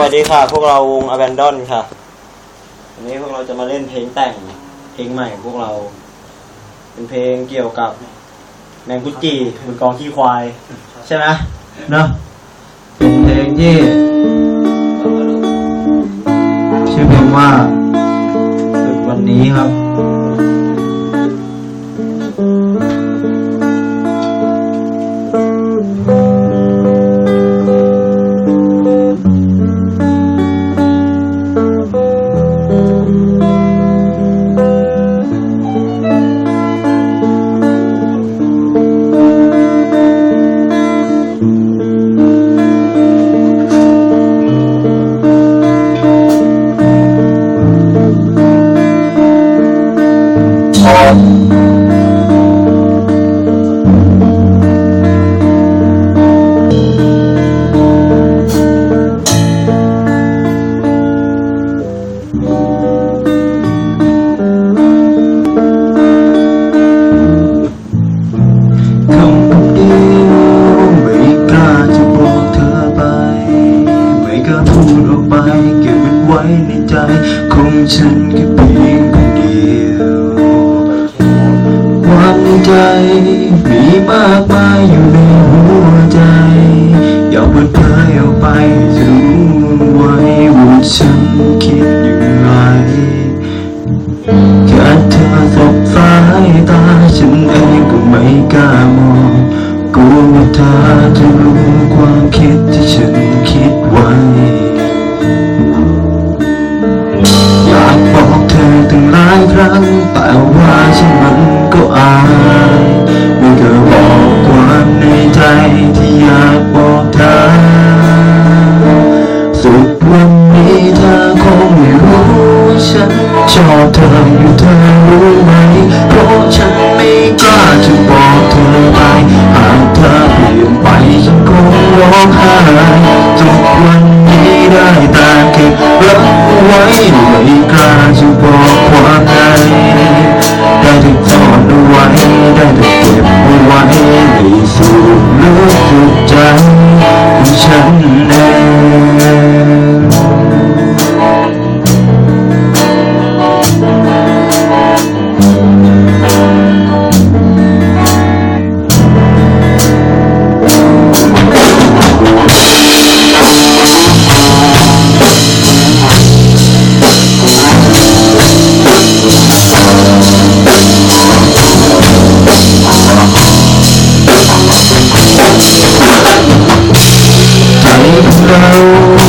วัสดีค่ะ พวกเราวง Abandon ค่ะ วันนี้พวกเราจะมาเล่นเพลงแต่ง เพลงใหม่พวกเรา เป็นเพลงเกี่ยวกับแมงกุดจีมือกองขี้ควาย ใช่ไหมเนาะเป็นเพลงที่ชื่อเพลงว่าฝึกวันนี้ครับ ว้ในใจของฉันแค่เพียงคนเดียวความในใจมีมากมายอยู่ในหัวใจ อย่าเปิดเผยออกไปให้เธอรู้ไว้ว่าฉันคิดอย่างไรแค่เธอสบสายตาฉันเองก็ไม่กล้ามองกลัวว่าเธอจะรู้ความคิดที่ฉันคิดไว้ ครั้งแต่ว่าฉันมันก็อายไม่เคยบอกความในใจที่อยากบอกเธอสุดวันนี้เธอคงไม่รู้ฉันชอบเธออยู่เธอรู้ไหมเพราะฉันไม่กล้าจะบอกเธอไปหากเธอเปลี่ยนไปฉันคงร้องไห้ทุกวันนี้ได้แต่เก็บรักไว้ไม่กล้าจะ ได้ถูกซ่อนเอาไว้ได้ถูกเก็บ ใ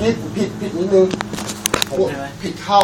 มื่อกี้ผิดผิดนิดนึงผิดเข้า